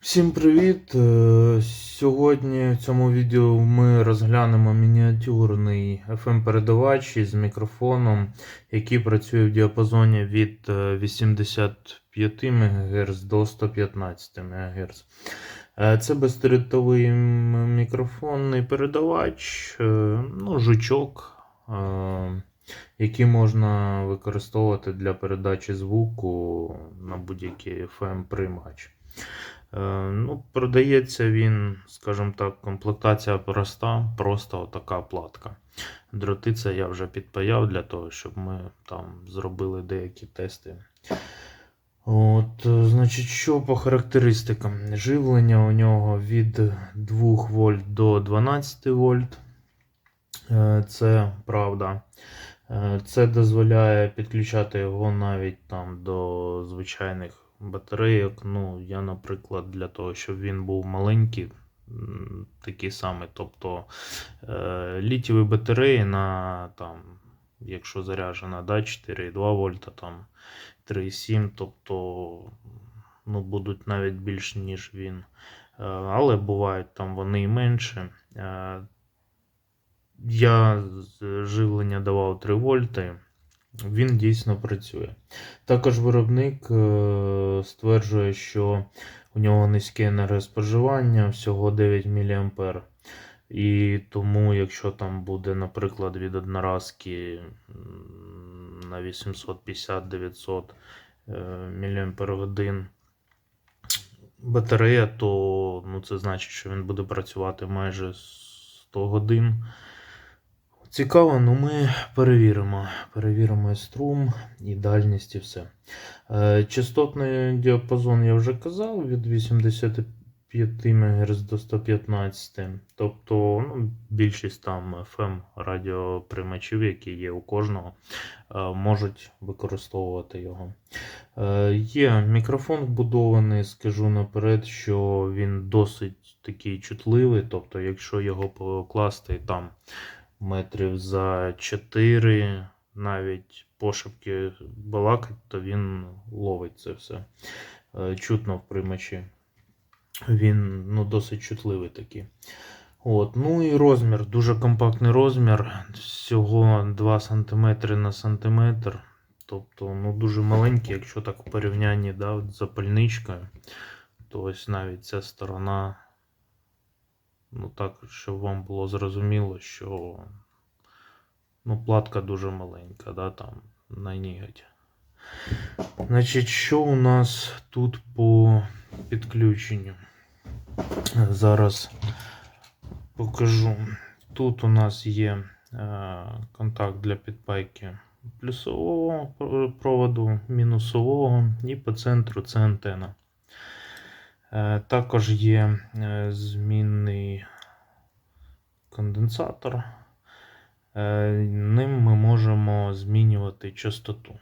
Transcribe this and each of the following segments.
Всім привіт! Е, Сьогодні в цьому відео ми розглянемо мініатюрний FM-передавач із мікрофоном, який працює в діапазоні від е, 85 МГц до 115 МГц. Е, Це безтеритовий мікрофонний передавач, е, ну, жучок, е, який можна використовувати для передачі звуку на будь-який FM-приймач. Е, Ну, продається він, скажімо так, комплектація проста, просто отака платка. Дроти це я вже підпаяв для того, щоб ми там зробили деякі тести. От, е, значить, що по характеристикам? Живлення у нього від 2 вольт до 12 вольт. Е, Це правда. Це дозволяє підключати його навіть там до звичайних батарейок. Ну, я, наприклад, для того, щоб він був маленький, такий самий. Тобто е, літієві батареї на там, якщо заряджена, да, 4,2 вольта, там 3,7, тобто ну, будуть навіть більш, ніж він. Е, Але бувають там вони і менше. Е, Я живлення давав 3 вольти. Він дійсно працює. Також виробник е, стверджує, що у нього низьке енергоспоживання, всього 9 мА. І тому, якщо там буде, наприклад, від одноразки на 850-900 мАч батарея, то ну, це значить, що він буде працювати майже 100 годин. Цікаво, ну ми перевіримо. Перевіримо струм, і дальність, і все. Е, Частотний діапазон я вже казав від 85 МГц до 115. Тобто ну, більшість там FM радіоприймачів, які є у кожного, е, можуть використовувати його. Е, Є мікрофон вбудований, скажу наперед, що він досить такий чутливий. Тобто, якщо його покласти там метрів за 4, навіть пошепки балакать, то він ловить це все. Е, Чутно в приймачі. Він ну, досить чутливий такий. От. Ну і розмір, дуже компактний розмір, всього 2 см на сантиметр. Тобто ну, дуже маленький, якщо так в порівнянні да, з запальничкою, то ось навіть ця сторона Ну так, щоб вам було зрозуміло, що ну, платка дуже маленька, да, там на ніготь. Значить, що у нас тут по підключенню? Зараз покажу. Тут у нас є е, контакт для підпайки плюсового проводу, мінусового, і по центру це антена. Е, Також є е, змінний конденсатор. Е, Ним ми можемо змінювати частоту,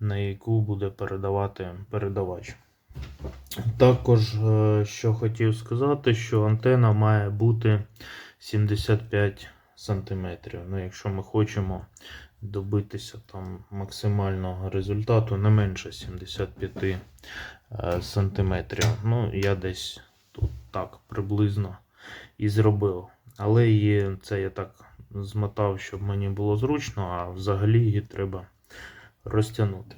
на яку буде передавати передавач. Також, що хотів сказати, що антена має бути 75 см. Ну, якщо ми хочемо добитися там максимального результату, не менше 75 е, сантиметрів. Ну, я десь тут так приблизно і зробив. Але її, це я так змотав, щоб мені було зручно, а взагалі її треба розтягнути.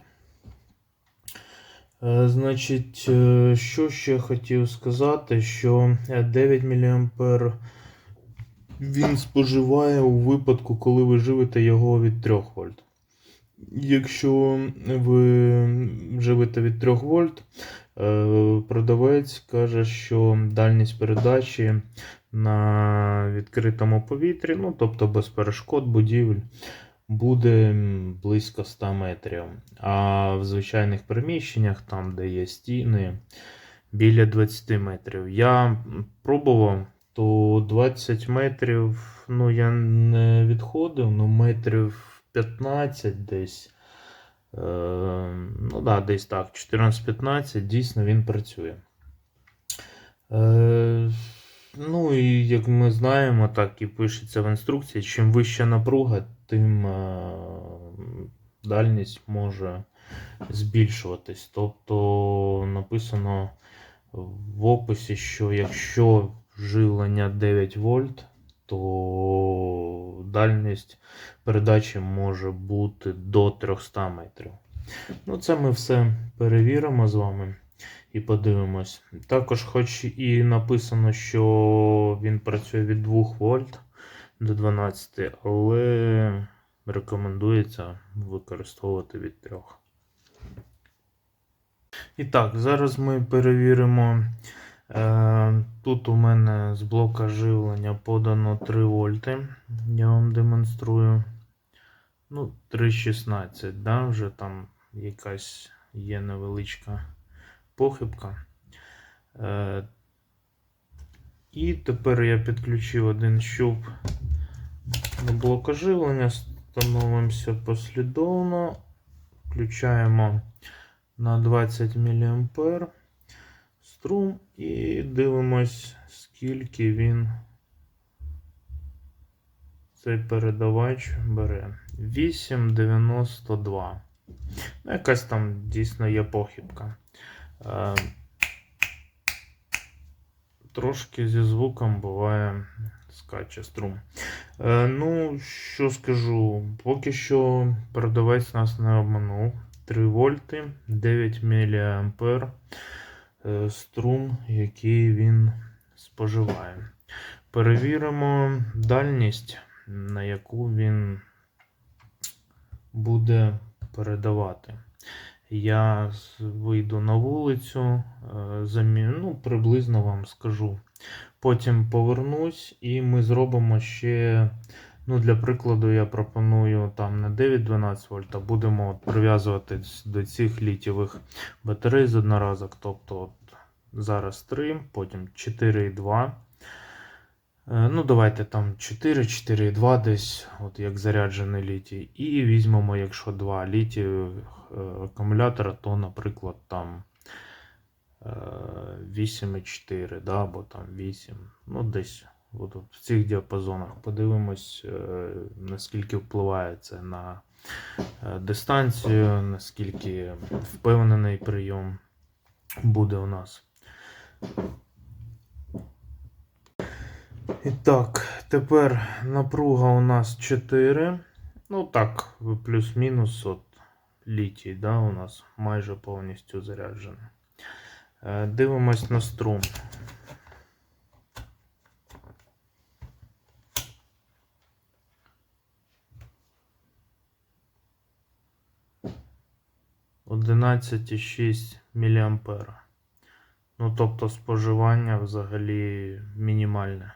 Е, Значить, е, що ще хотів сказати, що е, 9 мА він споживає у випадку, коли ви живете його від 3 вольт. Якщо ви живете від 3 вольт, е, продавець каже, що дальність передачі на відкритому повітрі, ну тобто без перешкод будівель, буде близько 100 метрів. А в звичайних приміщеннях, там, де є стіни, біля 20 метрів. Я пробував, то 20 метрів, ну я не відходив, ну метрів 15 десь. Е, ну да, десь так, 14-15, дійсно він працює. Е, ну і як ми знаємо, так і пишеться в інструкції, чим вища напруга, тим е, дальність може збільшуватись. Тобто написано в описі, що якщо живлення 9 вольт, то дальність передачі може бути до 300 метрів. Ну, це ми все перевіримо з вами і подивимось. Також, хоч і написано, що він працює від 2 вольт до 12, але рекомендується використовувати від 3. І так, зараз ми перевіримо. Е, Тут у мене з блока живлення подано 3 вольти. Я вам демонструю. Ну, 3,16, да, вже там якась є невеличка похибка. Е, І тепер я підключив один щуп до блока живлення, становимося послідовно, включаємо на 20 мА струм і дивимось, скільки він цей передавач бере. 8,92. Ну, якась там дійсно є похибка. Е, Трошки зі звуком буває скаче струм. Е, ну, що скажу, поки що продавець нас не обманув. 3 вольти, 9 мА струм, який він споживає. Перевіримо дальність, на яку він буде передавати. Я вийду на вулицю, е, ну, приблизно вам скажу. Потім повернусь і ми зробимо ще. Ну, для прикладу, я пропоную там не 9-12 вольт, а будемо прив'язувати до цих літієвих батарей з одноразок. Тобто от зараз 3, потім 4,2. Е, Ну, давайте там 4, 4,2 десь, от як заряджений літій. І візьмемо, якщо 2 літієвих е, акумулятора, то, наприклад, там е, 8,4, да, або там 8. Ну, десь от, в цих діапазонах. Подивимось, е, наскільки впливає це на е, дистанцію, наскільки впевнений прийом буде у нас. І так, тепер напруга у нас 4. Ну так, плюс-мінус от літій, да, у нас майже повністю заряджений. Е, Дивимось на струм. Одинадцять шість мА. Ну, тобто споживання взагалі мінімальне.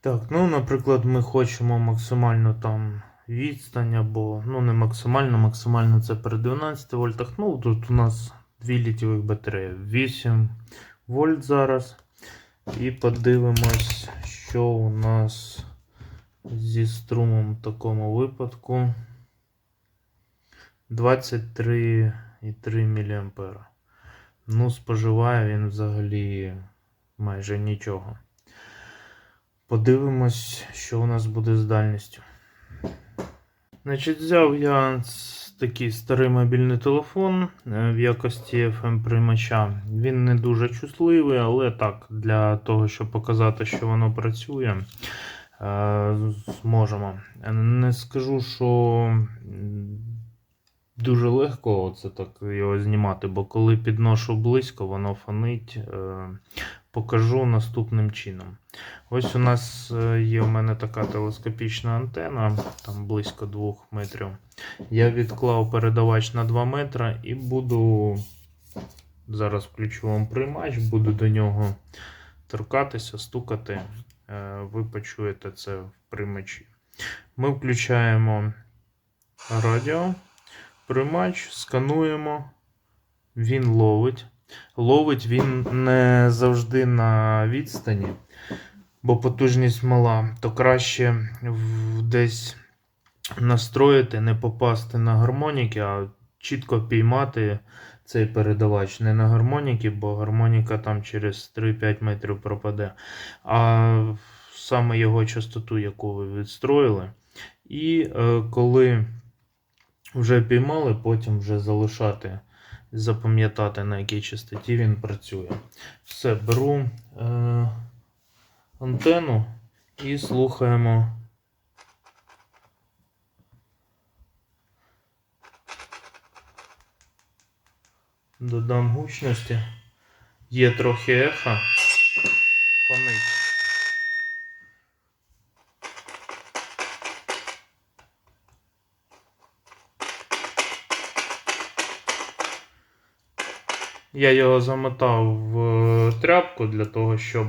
Так, ну, наприклад, ми хочемо максимально там відстань або, ну, не максимально, максимально це при 12 вольтах. Ну, тут у нас 2 літівих батареї. 8 вольт зараз. І подивимось, що у нас зі струмом в такому випадку. 23,3 мА. Ну, споживає він взагалі майже нічого. Подивимось, що у нас буде з дальністю. Значить, взяв я такий старий мобільний телефон е, в якості FM приймача. Він не дуже чутливий, але так, для того, щоб показати, що воно працює, зможемо. Не скажу, що дуже легко це так його знімати, бо коли підношу близько, воно фонить. Е, Покажу наступним чином. Ось у нас е, є у мене така телескопічна антена, там близько 2 метрів. Я відклав передавач на 2 метри і буду. Зараз включу вам приймач, буду до нього торкатися, стукати. Е, Ви почуєте це в приймачі. Ми включаємо радіо, приймач, скануємо, він ловить. Ловить він не завжди на відстані, бо потужність мала, то краще десь настроїти, не попасти на гармоніки, а чітко піймати цей передавач не на гармоніки, бо гармоніка там через 3-5 метрів пропаде, а саме його частоту, яку ви відстроїли. І е, коли вже піймали, потім вже залишати, запам'ятати на якій частоті він працює. Все, беру е, антенну і слухаємо. Додам гучності. Є трохи еха. Фонить. Я його замотав в е, тряпку для того, щоб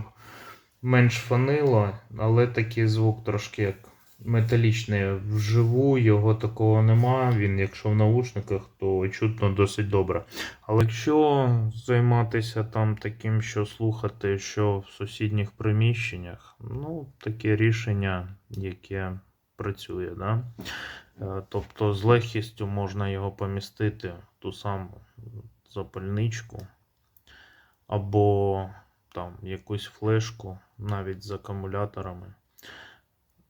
менш фанило, але такий звук трошки як металічний. Вживу його такого нема. Він, якщо в наушниках, то чутно досить добре. Але якщо займатися там таким, що слухати, що в сусідніх приміщеннях, ну, таке рішення, яке працює. Да? Е, Тобто з легкістю можна його помістити в ту саму запальничку або там якусь флешку навіть з акумуляторами.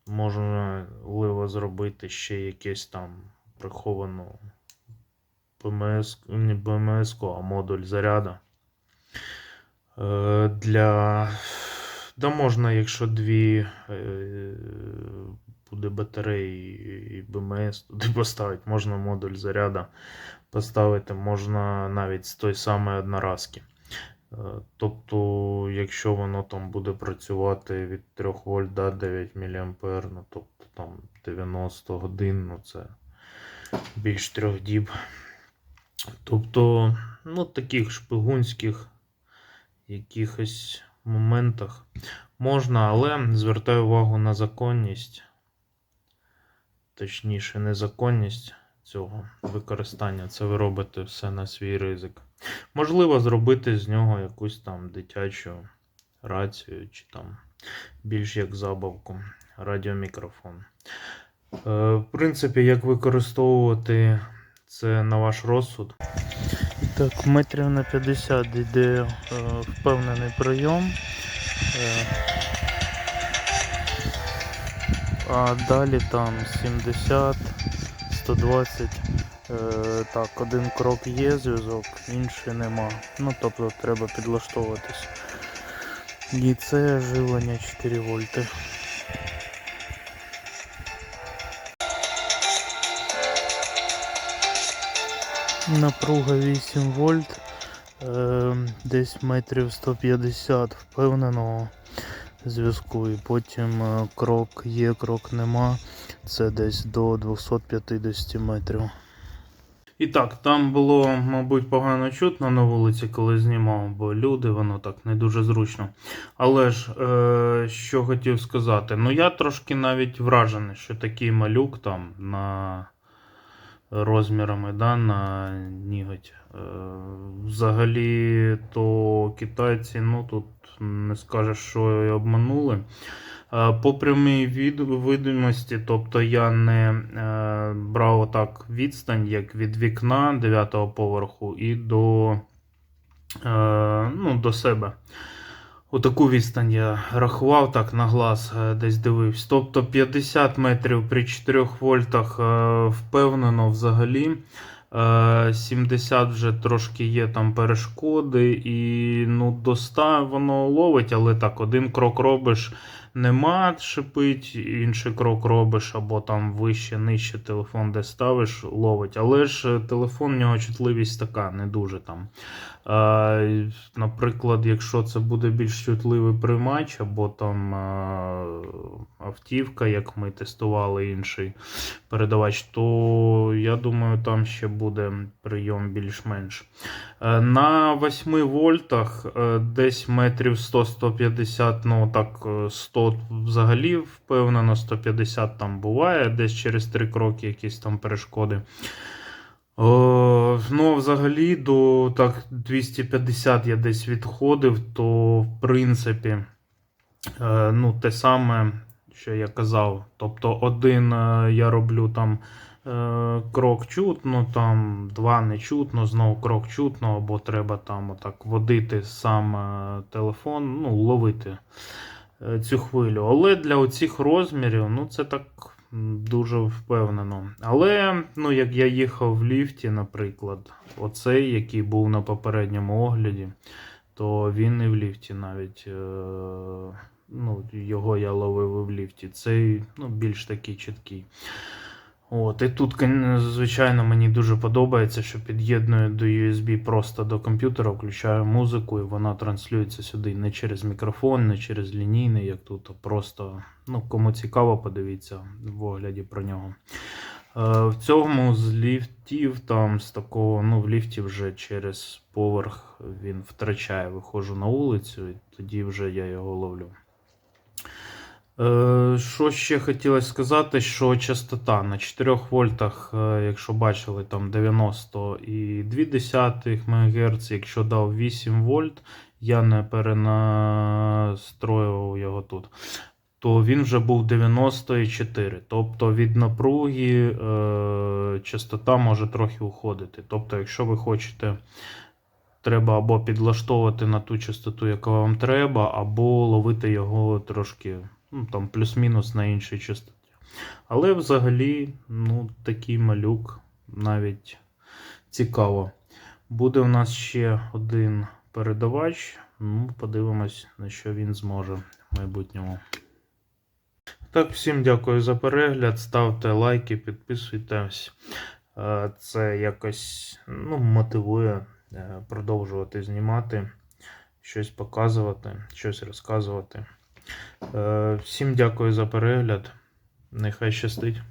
Можливо зробити ще якесь там приховану БМС, не БМС, а модуль заряду. Е, Для. Да можна, якщо дві е, буде батареї і БМС туди поставити, можна модуль заряду поставити, можна навіть з той самої одноразки. Е, Тобто, якщо воно там буде працювати від 3 вольт до 9 мА, ну тобто там 90 годин, ну це більш 3 діб. Тобто, ну, таких шпигунських якихось моментах можна, але звертаю увагу на законність, точніше, незаконність цього використання. Це ви робите все на свій ризик. Можливо, зробити з нього якусь там дитячу рацію, чи там більш як забавку, радіомікрофон. Е, В принципі, як використовувати це на ваш розсуд. Так, метрів на 50 йде е, впевнений прийом. Е, а далі там 70, 120. Е, так, один крок є зв'язок, інший нема. Ну тобто треба підлаштовуватись. І це живлення 4 вольти. Напруга 8 вольт, е, десь метрів 150 впевненого зв'язку. І потім е, крок є, крок нема. Це десь до 250 метрів. І так, там було, мабуть, погано чутно на вулиці, коли знімав, бо люди, воно так не дуже зручно. Але ж, е, що хотів сказати, ну я трошки навіть вражений, що такий малюк там на розмірами да, на ніготь. Е, взагалі, то китайці, ну тут не скажеш, що і обманули. Е, По прямій видимості, тобто я не е, брав отак відстань, як від вікна 9 поверху і до, ну, до себе. Отаку відстань я рахував так на глаз, е, десь дивився. Тобто 50 метрів при 4 вольтах е, впевнено взагалі. Е, 70 вже трошки є там перешкоди, і ну, до 100 воно ловить, але так, один крок робиш, нема, шипить, інший крок робиш, або там вище, нижче телефон, де ставиш, ловить. Але ж е, телефон, в нього чутливість така, не дуже там. Е, наприклад, якщо це буде більш чутливий приймач, або там автівка, як ми тестували інший передавач, то я думаю, там ще буде прийом більш-менш. Е, На 8 вольтах е, десь метрів 100-150, ну так, е, 100 взагалі впевнено, 150 там буває, десь через 3 кроки якісь там перешкоди. О, ну, взагалі, до так, 250 я десь відходив, то в принципі, е, ну, те саме, що я казав. Тобто, один е, я роблю там е, крок чутно, там два не чутно, знову крок чутно, або треба там отак водити сам е, телефон, ну, ловити цю хвилю. Але для оцих розмірів, ну, це так дуже впевнено. Але, ну, як я їхав в ліфті, наприклад, оцей, який був на попередньому огляді, то він і в ліфті навіть. Ну, його я ловив в ліфті. Цей ну, більш такий чіткий. От, і тут, звичайно, мені дуже подобається, що під'єдную до USB просто до комп'ютера, включаю музику, і вона транслюється сюди не через мікрофон, не через лінійний, як тут, просто, ну, кому цікаво, подивіться в огляді про нього. Е, в цьому з ліфтів, там з такого, ну, в ліфті вже через поверх він втрачає, виходжу на вулицю, і тоді вже я його ловлю. Е, Що ще хотілося сказати, що частота на 4 вольтах, е, якщо бачили, там 90,2 МГц, якщо дав 8 вольт, я не перенастроював його тут, то він вже був 94. Тобто від напруги е, частота може трохи уходити. Тобто, якщо ви хочете треба або підлаштовувати на ту частоту, яка вам треба, або ловити його трошки ну, там, плюс-мінус на іншій частоті. Але взагалі, ну, такий малюк навіть цікаво. Буде у нас ще один передавач. Ну, подивимось, на що він зможе в майбутньому. Так, всім дякую за перегляд. Ставте лайки, підписуйтесь. Е, Це якось ну, мотивує продовжувати знімати, щось показувати, щось розказувати. Е, Всім дякую за перегляд. Нехай щастить.